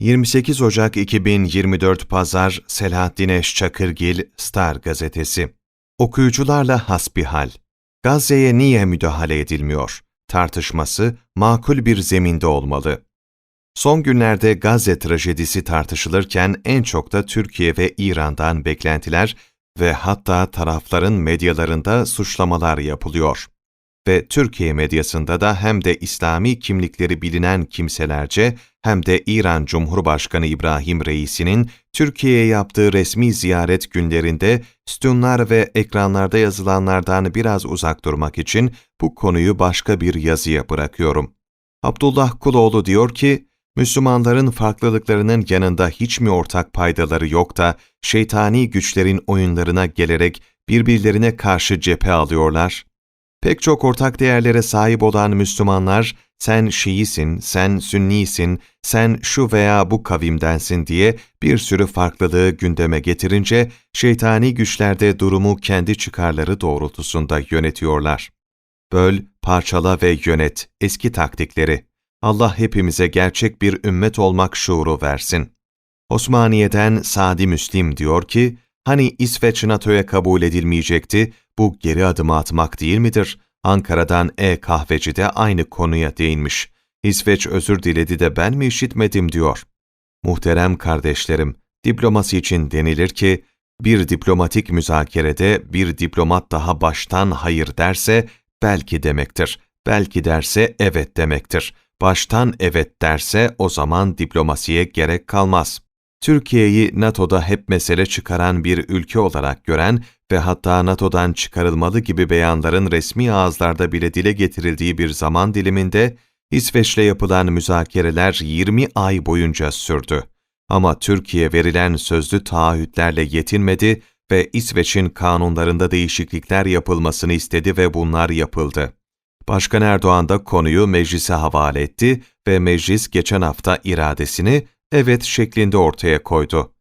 28 Ocak 2024 Pazar Selahattin Eşçakırgil Star Gazetesi Okuyucularla hasbihal Gazze'ye niye müdahale edilmiyor? Tartışması makul bir zeminde olmalı. Son günlerde Gazze trajedisi tartışılırken en çok da Türkiye ve İran'dan beklentiler ve hatta tarafların medyalarında suçlamalar yapılıyor ve Türkiye medyasında da hem de İslami kimlikleri bilinen kimselerce hem de İran Cumhurbaşkanı İbrahim Reisi'nin Türkiye'ye yaptığı resmi ziyaret günlerinde sütunlar ve ekranlarda yazılanlardan biraz uzak durmak için bu konuyu başka bir yazıya bırakıyorum. Abdullah Kuloğlu diyor ki, Müslümanların farklılıklarının yanında hiç mi ortak paydaları yok da şeytani güçlerin oyunlarına gelerek birbirlerine karşı cephe alıyorlar? Pek çok ortak değerlere sahip olan Müslümanlar, sen Şiisin, sen Sünnisin, sen şu veya bu kavimdensin diye bir sürü farklılığı gündeme getirince, şeytani güçlerde durumu kendi çıkarları doğrultusunda yönetiyorlar. Böl, parçala ve yönet eski taktikleri. Allah hepimize gerçek bir ümmet olmak şuuru versin. Osmaniye'den Sadi Müslim diyor ki, hani İsveç NATO'ya kabul edilmeyecekti, bu geri adımı atmak değil midir? Ankara'dan E-Kahveci de aynı konuya değinmiş. İsveç özür diledi de ben mi işitmedim diyor. Muhterem kardeşlerim, diplomasi için denilir ki, bir diplomatik müzakerede bir diplomat daha baştan hayır derse belki demektir. Belki derse evet demektir. Baştan evet derse o zaman diplomasiye gerek kalmaz. Türkiye'yi NATO'da hep mesele çıkaran bir ülke olarak gören ve hatta NATO'dan çıkarılmalı gibi beyanların resmi ağızlarda bile dile getirildiği bir zaman diliminde İsveç'le yapılan müzakereler 20 ay boyunca sürdü. Ama Türkiye verilen sözlü taahhütlerle yetinmedi ve İsveç'in kanunlarında değişiklikler yapılmasını istedi ve bunlar yapıldı. Başkan Erdoğan da konuyu meclise havale etti ve meclis geçen hafta iradesini evet şeklinde ortaya koydu.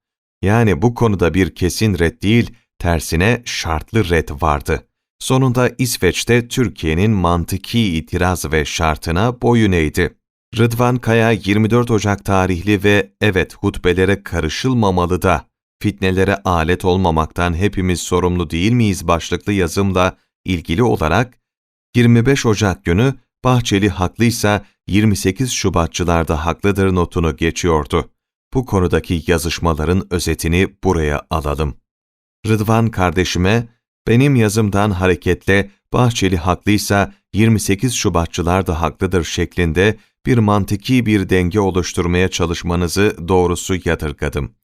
Yani bu konuda bir kesin red değil, tersine şartlı red vardı. Sonunda İsveç'te Türkiye'nin mantıki itiraz ve şartına boyun eğdi. Rıdvan Kaya 24 Ocak tarihli ve evet hutbelere karışılmamalı da fitnelere alet olmamaktan hepimiz sorumlu değil miyiz başlıklı yazımla ilgili olarak 25 Ocak günü Bahçeli haklıysa 28 Şubatçılar da haklıdır notunu geçiyordu. Bu konudaki yazışmaların özetini buraya alalım. Rıdvan kardeşime, benim yazımdan hareketle Bahçeli haklıysa 28 Şubatçılar da haklıdır şeklinde bir mantıki bir denge oluşturmaya çalışmanızı doğrusu yadırgadım.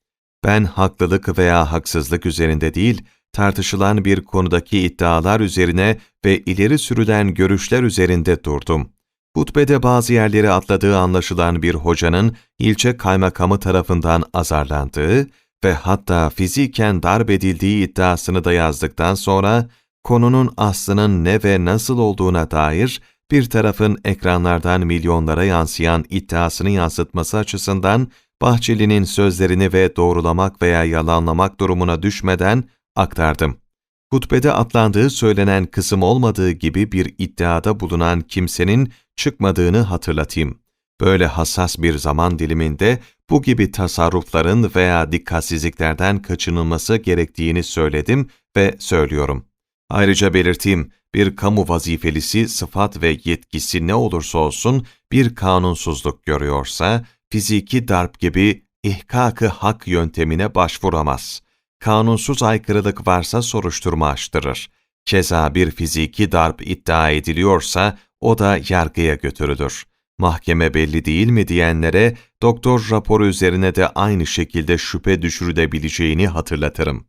Ben haklılık veya haksızlık üzerinde değil, tartışılan bir konudaki iddialar üzerine ve ileri sürülen görüşler üzerinde durdum. Hutbede bazı yerleri atladığı anlaşılan bir hocanın ilçe kaymakamı tarafından azarlandığı ve hatta fiziken darp edildiği iddiasını da yazdıktan sonra konunun aslının ne ve nasıl olduğuna dair bir tarafın ekranlardan milyonlara yansıyan iddiasını yansıtması açısından Bahçeli'nin sözlerini ve doğrulamak veya yalanlamak durumuna düşmeden aktardım. Hutbede atlandığı söylenen kısım olmadığı gibi bir iddiada bulunan kimsenin çıkmadığını hatırlatayım. Böyle hassas bir zaman diliminde bu gibi tasarrufların veya dikkatsizliklerden kaçınılması gerektiğini söyledim ve söylüyorum. Ayrıca belirteyim, bir kamu vazifelisi sıfat ve yetkisi ne olursa olsun bir kanunsuzluk görüyorsa, fiziki darp gibi ihkakı hak yöntemine başvuramaz. Kanunsuz aykırılık varsa soruşturma açtırır. Keza bir fiziki darp iddia ediliyorsa o da yargıya götürülür. Mahkeme belli değil mi diyenlere doktor raporu üzerine de aynı şekilde şüphe düşürülebileceğini hatırlatırım.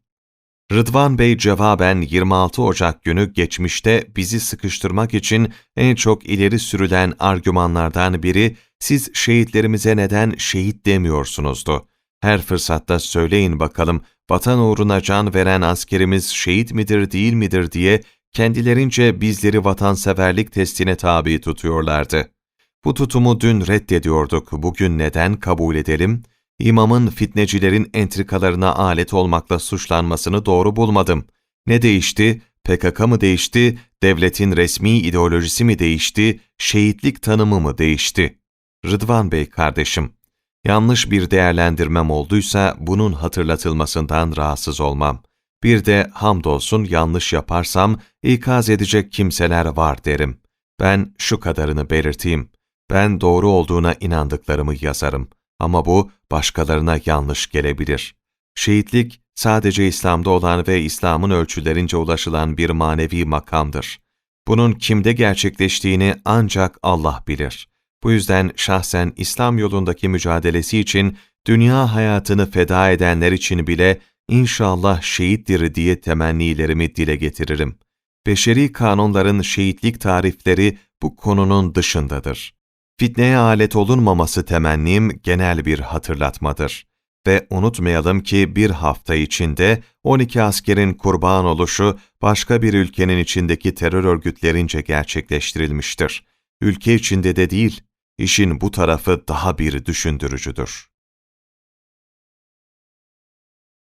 Rıdvan Bey cevaben 26 Ocak günü geçmişte bizi sıkıştırmak için en çok ileri sürülen argümanlardan biri siz şehitlerimize neden şehit demiyorsunuzdu. Her fırsatta söyleyin bakalım vatan uğruna can veren askerimiz şehit midir değil midir diye kendilerince bizleri vatanseverlik testine tabi tutuyorlardı. Bu tutumu dün reddediyorduk, bugün neden kabul edelim? İmamın fitnecilerin entrikalarına alet olmakla suçlanmasını doğru bulmadım. Ne değişti? PKK mı değişti? Devletin resmi ideolojisi mi değişti? Şehitlik tanımı mı değişti? Rıdvan Bey kardeşim, Yanlış bir değerlendirmem olduysa bunun hatırlatılmasından rahatsız olmam. Bir de hamdolsun yanlış yaparsam ikaz edecek kimseler var derim. Ben şu kadarını belirteyim. Ben doğru olduğuna inandıklarımı yazarım. Ama bu başkalarına yanlış gelebilir. Şehitlik sadece İslam'da olan ve İslam'ın ölçülerince ulaşılan bir manevi makamdır. Bunun kimde gerçekleştiğini ancak Allah bilir. Bu yüzden şahsen İslam yolundaki mücadelesi için dünya hayatını feda edenler için bile inşallah şehittir diye temennilerimi dile getiririm. Beşeri kanunların şehitlik tarifleri bu konunun dışındadır. Fitneye alet olunmaması temennim genel bir hatırlatmadır. Ve unutmayalım ki bir hafta içinde 12 askerin kurban oluşu başka bir ülkenin içindeki terör örgütlerince gerçekleştirilmiştir. Ülke içinde de değil, işin bu tarafı daha bir düşündürücüdür.